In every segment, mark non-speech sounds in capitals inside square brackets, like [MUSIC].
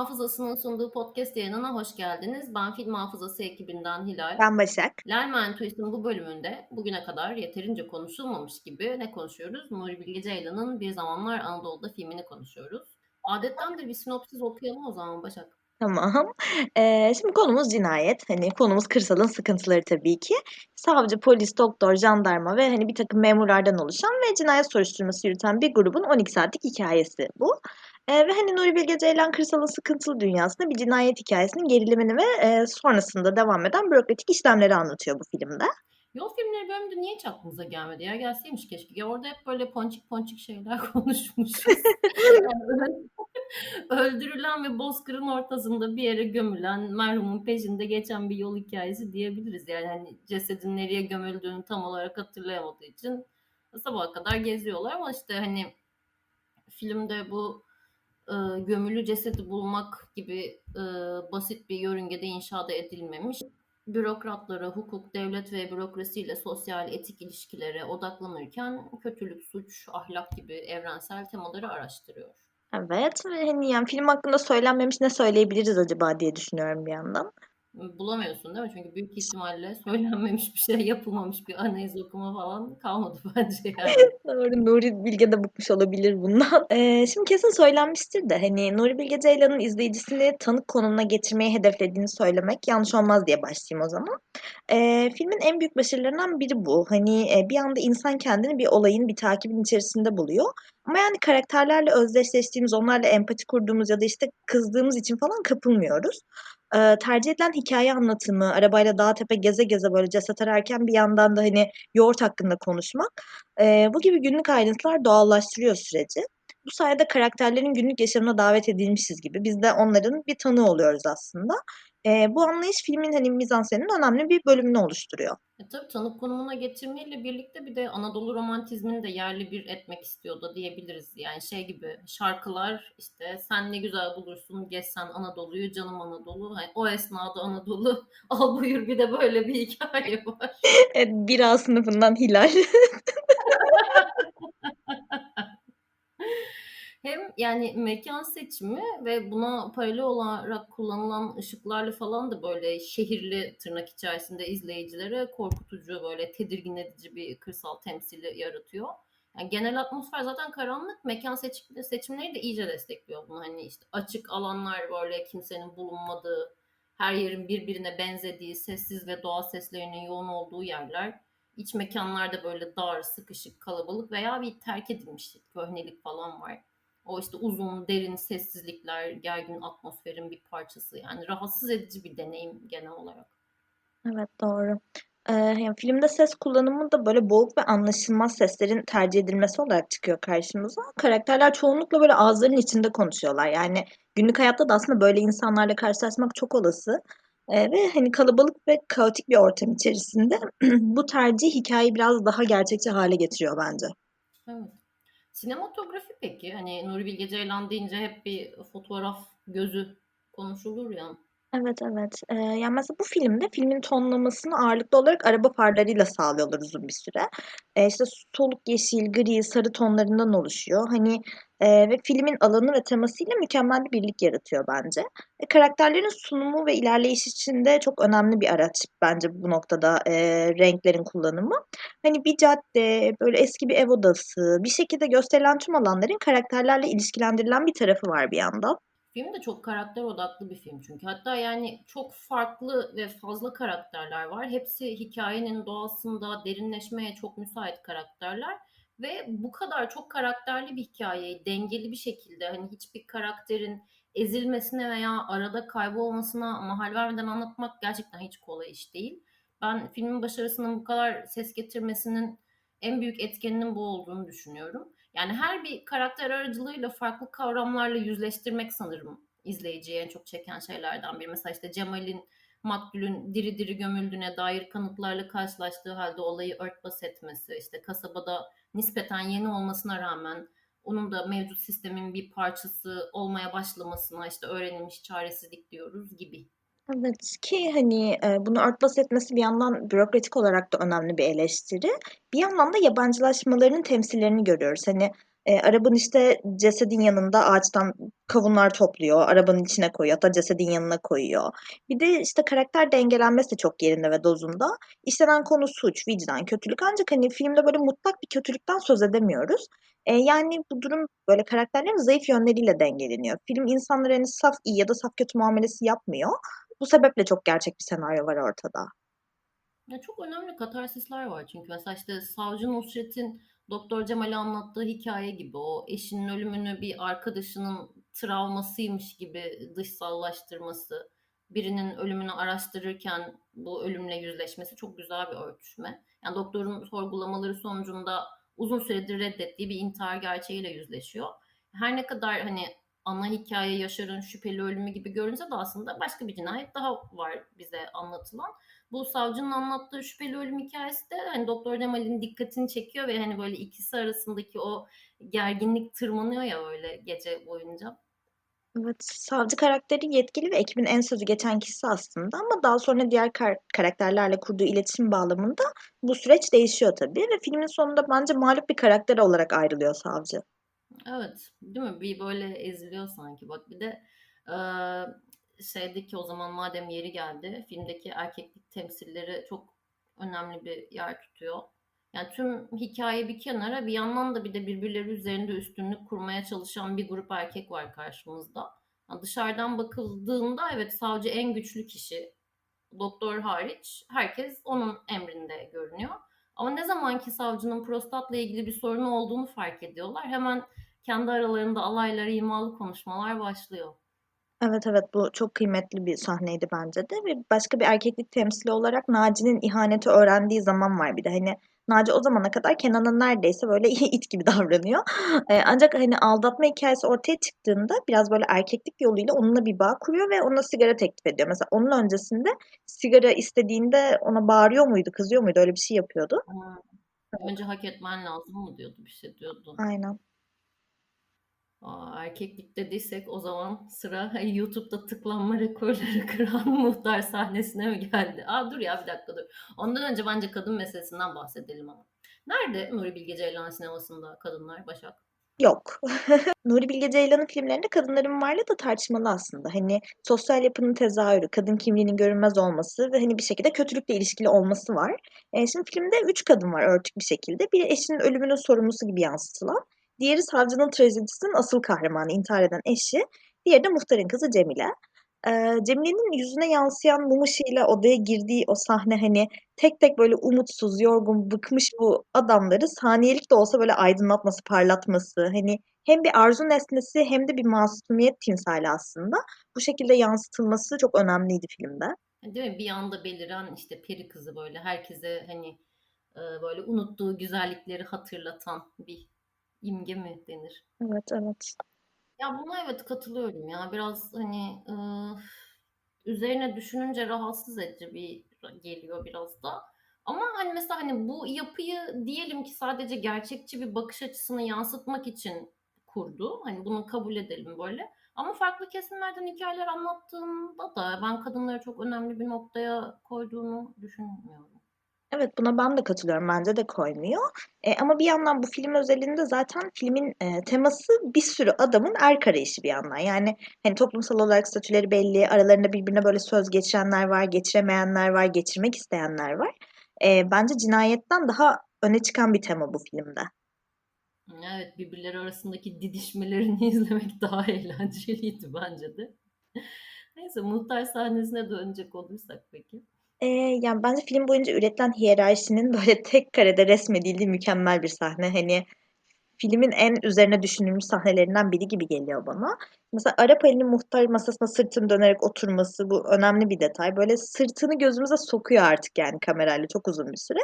Hafızası'nın sunduğu podcast yayınına hoş geldiniz. Ben Film Hafızası ekibinden Hilal. Ben Başak. Lermen Twist'in bu bölümünde bugüne kadar yeterince konuşulmamış gibi ne konuşuyoruz? Nuri Bilge Ceylan'ın Bir Zamanlar Anadolu'da filmini konuşuyoruz. Adettendir bir sinopsiz okuyalım o zaman Başak. Tamam. Eee, [LAUGHS] şimdi konumuz cinayet. Hani konumuz kırsalın sıkıntıları tabii ki. Savcı, polis, doktor, jandarma ve hani bir takım memurlardan oluşan ve cinayet soruşturması yürüten bir grubun 12 saatlik hikayesi bu. Eee, ve hani Nuri Bilge Ceylan kırsalın sıkıntılı dünyasında bir cinayet hikayesinin gerilimini ve eee, sonrasında devam eden bürokratik işlemleri anlatıyor bu filmde. Yol filmleri bölümünde niye hiç aklımıza gelmedi ya? Gelseymiş keşke. Ya orada hep böyle ponçik ponçik şeyler [LAUGHS] konuşmuşuz. Öldürülen ve bozkırın ortasında bir yere gömülen merhumun peşinde geçen bir yol hikayesi diyebiliriz. Yani hani cesedin nereye gömüldüğünü tam olarak hatırlayamadığı için sabaha kadar geziyorlar ama işte hani filmde bu e, gömülü cesedi bulmak gibi e, basit bir yörüngede inşa edilmemiş bürokratlara, hukuk, devlet ve bürokrasiyle sosyal etik ilişkilere odaklanırken kötülük, suç, ahlak gibi evrensel temaları araştırıyor. Evet ve hani yani film hakkında söylenmemiş ne söyleyebiliriz acaba diye düşünüyorum bir yandan. Bulamıyorsun değil mi? Çünkü büyük ihtimalle [LAUGHS] söylenmemiş bir şey, yapılmamış bir analiz okuma falan kalmadı [LAUGHS] bence yani. Doğru, Nuri Bilge de bıkmış olabilir bundan. [LAUGHS] Eee, şimdi kesin söylenmiştir de hani Nuri Bilge Ceylan'ın izleyicisini tanık konumuna getirmeyi hedeflediğini söylemek yanlış olmaz diye başlayayım o zaman. Eee, filmin en büyük başarılarından biri bu. Hani e, bir anda insan kendini bir olayın, bir takibin içerisinde buluyor. Ama yani karakterlerle özdeşleştiğimiz, onlarla empati kurduğumuz ya da işte kızdığımız için falan kapılmıyoruz. Eee, tercih edilen hikaye anlatımı, arabayla dağ tepe geze geze böyle ceset ararken bir yandan da hani yoğurt hakkında konuşmak, eee, bu gibi günlük ayrıntılar doğallaştırıyor süreci. Bu sayede karakterlerin günlük yaşamına davet edilmişiz gibi. Biz de onların bir tanığı oluyoruz aslında. Eee, bu anlayış filmin hani mizanseninin önemli bir bölümünü oluşturuyor. E tabii tanık konumuna getirmeyle birlikte bir de Anadolu romantizmini de yerli bir etmek istiyor da diyebiliriz. Yani şey gibi şarkılar işte sen ne güzel bulursun gezsen Anadolu'yu canım Anadolu. Hani o esnada Anadolu [LAUGHS] al buyur bir de böyle bir hikaye var. [LAUGHS] Evet, bir A sınıfından Hilal. [LAUGHS] Hem yani mekan seçimi ve buna paralel olarak kullanılan ışıklarla falan da böyle şehirli tırnak içerisinde izleyicilere korkutucu böyle tedirgin edici bir kırsal temsili yaratıyor. Yani genel atmosfer zaten karanlık. Mekan seçim, seçimleri de iyice destekliyor bunu. Hani işte açık alanlar böyle kimsenin bulunmadığı, her yerin birbirine benzediği, sessiz ve doğa seslerinin yoğun olduğu yerler. İç mekanlarda böyle dar, sıkışık, kalabalık veya bir terk edilmişlik, köhnelik falan var. O işte uzun, derin sessizlikler, gergin atmosferin bir parçası. Yani rahatsız edici bir deneyim genel olarak. Evet, doğru. Eee, yani filmde ses kullanımı da böyle boğuk ve anlaşılmaz seslerin tercih edilmesi olarak çıkıyor karşımıza. Karakterler çoğunlukla böyle ağızlarının içinde konuşuyorlar. Yani günlük hayatta da aslında böyle insanlarla karşılaşmak çok olası. Eee, ve hani kalabalık ve kaotik bir ortam içerisinde [CLEARS THROAT] bu tercih hikayeyi biraz daha gerçekçi hale getiriyor bence. Evet. Sinematografi peki? Hani Nuri Bilge Ceylan deyince hep bir fotoğraf gözü konuşulur ya. Evet, evet. Eee, yani, mesela bu filmde filmin tonlamasını ağırlıklı olarak araba farlarıyla sağlıyorlar uzun bir süre. Eee, işte soluk yeşil, gri, sarı tonlarından oluşuyor. Hani, eee, ve filmin alanı ve temasıyla mükemmel bir birlik yaratıyor bence. E, karakterlerin sunumu ve ilerleyişi için de çok önemli bir araç bence bu noktada, eee, renklerin kullanımı. Hani, bir cadde, böyle eski bir ev odası, bir şekilde gösterilen tüm alanların karakterlerle ilişkilendirilen bir tarafı var bir yandan. Film de çok karakter odaklı bir film çünkü. Hatta yani çok farklı ve fazla karakterler var. Hepsi hikayenin doğasında derinleşmeye çok müsait karakterler. Ve bu kadar çok karakterli bir hikayeyi dengeli bir şekilde hani hiçbir karakterin ezilmesine veya arada kaybolmasına mahal vermeden anlatmak gerçekten hiç kolay iş değil. Ben filmin başarısının bu kadar ses getirmesinin en büyük etkeninin bu olduğunu düşünüyorum. Yani her bir karakter aracılığıyla farklı kavramlarla yüzleştirmek sanırım izleyiciyi en çok çeken şeylerden biri. Mesela işte Cemal'in maktulün diri diri gömüldüğüne dair kanıtlarla karşılaştığı halde olayı örtbas etmesi, işte kasabada nispeten yeni olmasına rağmen onun da mevcut sistemin bir parçası olmaya başlamasına işte öğrenilmiş çaresizlik diyoruz gibi. Evet ki hani, eee, bunu örtbas etmesi bir yandan bürokratik olarak da önemli bir eleştiri. Bir yandan da yabancılaşmalarının temsillerini görüyoruz. Hani, Eee, arabanın, işte, cesedin yanında ağaçtan kavunlar topluyor, arabanın içine koyuyor, hatta cesedin yanına koyuyor. Bir de, işte, karakter dengelenmesi de çok yerinde ve dozunda. İşlenen konu suç, vicdan, kötülük ancak, hani, filmde böyle mutlak bir kötülükten söz edemiyoruz. Eee, yani, bu durum, böyle, karakterlerin zayıf yönleriyle dengeleniyor. Film insanlara, hani, saf iyi ya da saf kötü muamelesi yapmıyor. Bu sebeple çok gerçek bir senaryo var ortada. Ya, çok önemli katarsisler var çünkü mesela, işte, Savcı Nusret'in Doktor Cemal'e anlattığı hikâye gibi o eşinin ölümünü bir arkadaşının travmasıymış gibi dışsallaştırması, birinin ölümünü araştırırken bu ölümle yüzleşmesi çok güzel bir örtüşme. Yani doktorun sorgulamaları sonucunda uzun süredir reddettiği bir intihar gerçeğiyle yüzleşiyor. Her ne kadar, hani, ana hikâye Yaşar'ın şüpheli ölümü gibi görünse de aslında başka bir cinayet daha var bize anlatılan. Bu savcının anlattığı şüpheli ölüm hikâyesi de, hani, Doktor Cemal'in dikkatini çekiyor ve, hani, böyle ikisi arasındaki o gerginlik tırmanıyor ya öyle gece boyunca. Evet, savcı karakteri yetkili ve ekibin en sözü geçen kişisi aslında ama daha sonra diğer kar karakterlerle kurduğu iletişim bağlamında bu süreç değişiyor tabii ve filmin sonunda bence mağlup bir karakter olarak ayrılıyor savcı. Evet, değil mi? Bir böyle eziliyor sanki. Bak bir de eee, şeydeki o zaman madem yeri geldi, filmdeki erkeklik temsilleri çok önemli bir yer tutuyor. Yani tüm hikaye bir kenara bir yandan da bir de birbirleri üzerinde üstünlük kurmaya çalışan bir grup erkek var karşımızda. Yani dışarıdan bakıldığında evet savcı en güçlü kişi, doktor hariç herkes onun emrinde görünüyor. Ama ne zaman ki savcının prostatla ilgili bir sorunu olduğunu fark ediyorlar, hemen kendi aralarında alayları imalı konuşmalar başlıyor. Evet, evet, bu çok kıymetli bir sahneydi bence de ve başka bir erkeklik temsili olarak Naci'nin ihaneti öğrendiği zaman var bir de. Hani, Naci o zamana kadar Kenan'a neredeyse böyle [LAUGHS] it gibi davranıyor. Eee, ancak, hani, aldatma hikâyesi ortaya çıktığında biraz böyle erkeklik yoluyla onunla bir bağ kuruyor ve ona sigara teklif ediyor. Mesela onun öncesinde sigara istediğinde ona bağırıyor muydu, kızıyor muydu? Öyle bir şey yapıyordu. Evet. "Önce hak etmen lazım." mı diyordu, bir şey diyordu. Aynen. A, erkeklik dediysek o zaman sıra, hani, YouTube'da tıklanma rekorları [LAUGHS] kıran muhtar sahnesine mi geldi? A, dur ya bir dakika dur. Ondan önce bence kadın meselesinden bahsedelim ama. Nerede Nuri Bilge Ceylan sinemasında kadınlar Başak? Yok. [LAUGHS] Nuri Bilge Ceylan'ın filmlerinde kadınların varlığı da tartışmalı aslında. Hani, sosyal yapının tezahürü, kadın kimliğinin görünmez olması ve, hani, bir şekilde kötülükle ilişkili olması var. Eee, şimdi filmde 3 kadın var örtük bir şekilde. Biri eşinin ölümünün sorumlusu gibi yansıtılan, diğeri savcının trajedisinin asıl kahramanı, intihar eden eşi, diğeri de muhtarın kızı Cemile. Eee, Cemile'nin yüzüne yansıyan mum ışığıyla odaya girdiği o sahne, hani, tek tek böyle umutsuz, yorgun, bıkmış bu adamları saniyelik de olsa böyle aydınlatması, parlatması, hani, hem bir arzu nesnesi hem de bir masumiyet timsali aslında. Bu şekilde yansıtılması çok önemliydi filmde. E, değil mi? Bir anda beliren, işte, peri kızı böyle herkese, hani, eee, böyle unuttuğu güzellikleri hatırlatan bir imge mi denir? Evet, evet. Ya, buna evet katılıyorum ya. Biraz, hani, ııı, üzerine düşününce rahatsız edici bir geliyor biraz da. Ama, hani, mesela, hani, bu yapıyı diyelim ki sadece gerçekçi bir bakış açısını yansıtmak için kurdu. Hani, bunu kabul edelim böyle. Ama farklı kesimlerden hikâyeler anlattığında da ben kadınları çok önemli bir noktaya koyduğunu düşünmüyorum. Evet, buna ben de katılıyorum. Bence de koymuyor. Eee, ama bir yandan bu film özelinde zaten filmin, eee, teması bir sürü adamın erk arayışı bir yandan. Yani, hani, toplumsal olarak statüleri belli, aralarında birbirine böyle söz geçirenler var, geçiremeyenler var, geçirmek isteyenler var. Eee, bence cinayetten daha öne çıkan bir tema bu filmde. Evet, birbirleri arasındaki didişmelerini [LAUGHS] izlemek daha eğlenceliydi bence de. Neyse, muhtar sahnesine dönecek olursak peki? Eee, yani, bence film boyunca üretilen hiyerarşinin [LAUGHS] böyle tek karede resmedildiği mükemmel bir sahne. Hani, filmin en üzerine düşünülmüş sahnelerinden biri gibi geliyor bana. Mesela Arap Ali'nin muhtar masasına sırtını dönerek oturması, bu önemli bir detay. Böyle sırtını gözümüze sokuyor artık yani kamerayla çok uzun bir süre.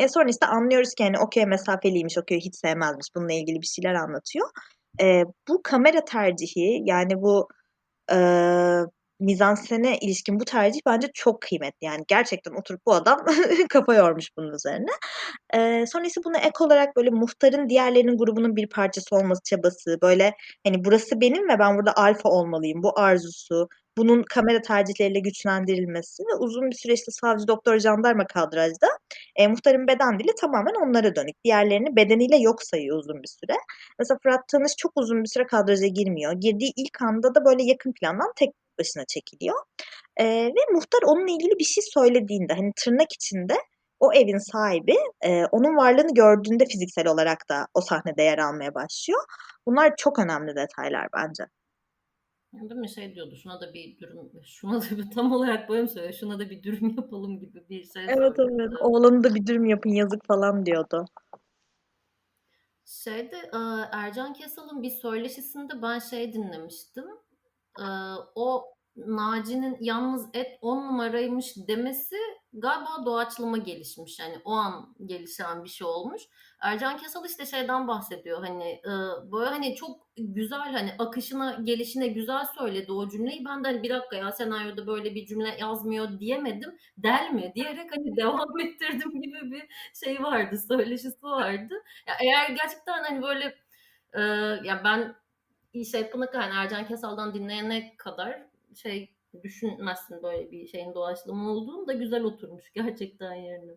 Eee, sonra, işte, anlıyoruz ki, hani, okay, mesafeliymiş, okay, hiç sevmezmiş, bununla ilgili bir şeyler anlatıyor. Eee, bu kamera tercihi, yani, bu, eee, mizansene ilişkin bu tercih bence çok kıymetli. Yani gerçekten oturup bu adam [LAUGHS] kafa yormuş bunun üzerine. Eee, sonra ise ek olarak böyle muhtarın diğerlerinin grubunun bir parçası olması çabası, böyle, hani, burası benim ve ben burada alfa olmalıyım, bu arzusu, bunun kamera tercihleriyle güçlendirilmesi ve uzun bir süre işte savcı, doktor, jandarma kadrajda, eee, muhtarın beden dili tamamen onlara dönük. Diğerlerini bedeniyle yok sayıyor uzun bir süre. Mesela Fırat Tanış çok uzun bir süre kadraja girmiyor. Girdiği ilk anda da böyle yakın plandan tek başına çekiliyor. Eee, ve muhtar onunla ilgili bir şey söylediğinde, hani, tırnak içinde o evin sahibi, eee, onun varlığını gördüğünde fiziksel olarak da o sahnede yer almaya başlıyor. Bunlar çok önemli detaylar bence. Değil mi? Şey diyordu, şuna da bir dürüm, şuna da bir tam olarak böyle mi söylüyor? Şuna da bir dürüm [LAUGHS] yapalım gibi bir şey Evet, evet. Oğlanı da bir dürüm yapın yazık falan diyordu. Şeyde, Ercan Kesal'ın bir söyleşisinde ben şey dinlemiştim. O Naci'nin yalnız et 10 numaraymış demesi galiba doğaçlama gelişmiş. Yani o an gelişen bir şey olmuş. Ercan Kesal işte şeyden bahsediyor. Hani e, böyle hani çok güzel hani akışına gelişine güzel söyledi o cümleyi. Ben de hani bir dakika ya senaryoda böyle bir cümle yazmıyor diyemedim. Del mi? Diyerek hani [LAUGHS] devam ettirdim gibi bir şey vardı. Söyleşisi vardı. Ya eğer gerçekten hani böyle e, ya ben şey yapana kadar yani Ercan Kesal'dan dinleyene kadar şey düşünmezsin böyle bir şeyin doğaçlama olduğunu da güzel oturmuş [LAUGHS] gerçekten yerine.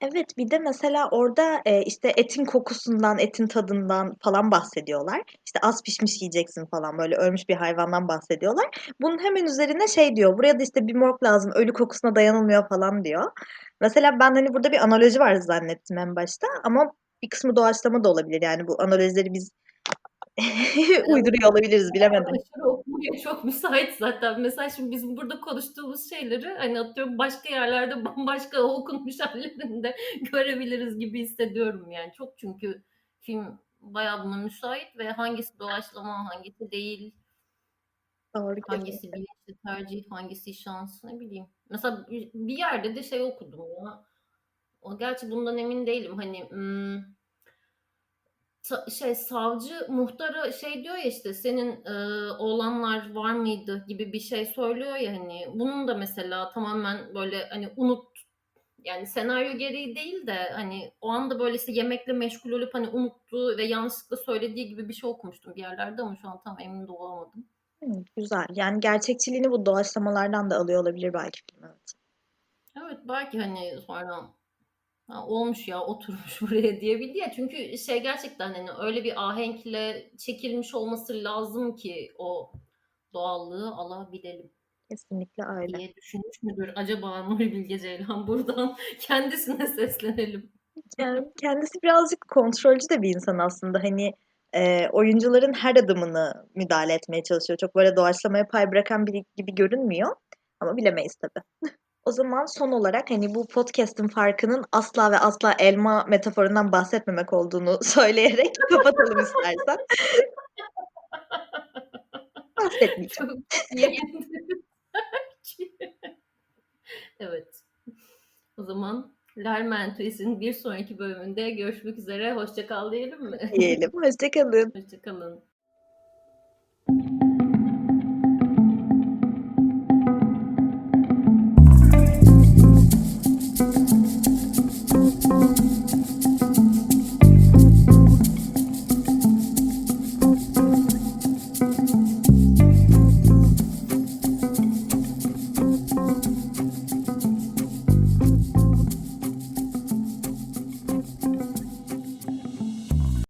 Evet, bir de mesela orada, eee, işte, etin kokusundan, etin tadından falan bahsediyorlar. İşte, az pişmiş yiyeceksin falan, böyle ölmüş bir hayvandan bahsediyorlar. Bunun hemen üzerine şey diyor, buraya da, işte, bir morg lazım, ölü kokusuna dayanılmıyor falan diyor. Mesela ben, hani, burada bir analoji var zannettim en başta ama bir kısmı doğaçlama da olabilir. Yani bu analojileri biz [LAUGHS] uyduruyor olabiliriz, bilemedim. Aşırı okumaya çok müsait zaten. Mesela şimdi bizim burada konuştuğumuz şeyleri hani atıyorum başka yerlerde [LAUGHS] bambaşka okunmuş hallerinde [LAUGHS] görebiliriz gibi hissediyorum yani. Çok çünkü film bayağı buna müsait ve hangisi doğaçlama, hangisi değil, Doğru, hangisi kesinlikle. bilinçli tercih, hangisi şans ne bileyim. Mesela bir yerde de şey okudum ya. O gerçi bundan emin değilim. Hani hmm, şey savcı muhtara şey diyor ya işte senin e, oğlanlar var mıydı gibi bir şey söylüyor ya hani bunun da mesela tamamen böyle hani unut yani senaryo gereği değil de hani o anda böyle işte yemekle meşgul olup hani unuttuğu ve yanlışlıkla söylediği gibi bir şey okumuştum bir yerlerde ama şu an tam emin de olamadım. Güzel. Yani gerçekçiliğini bu doğaçlamalardan da alıyor olabilir belki film, evet. Evet belki hani sonra ha, olmuş ya oturmuş [LAUGHS] buraya diyebildi ya çünkü şey gerçekten hani öyle bir ahenkle çekilmiş olması lazım ki o doğallığı alabilelim Kesinlikle öyle. diye düşünmüş müdür acaba Nuri Bilge Ceylan buradan [LAUGHS] kendisine seslenelim. Yani kendisi birazcık kontrolcü de bir insan aslında. Hani, eee, oyuncuların her adımını müdahale etmeye çalışıyor. Çok böyle doğaçlamaya pay bırakan biri gibi görünmüyor ama bilemeyiz tabii. [LAUGHS] O zaman son olarak, hani, bu podcast'in farkının asla ve asla elma metaforundan bahsetmemek olduğunu [LAUGHS] söyleyerek kapatalım istersen. Bahsetmeyeceğim. [LAUGHS] Evet. O zaman Lermentois'in bir sonraki bölümünde görüşmek üzere. Hoşça kal diyelim mi? Diyelim. Hoşça kalın. Hoşça kalın.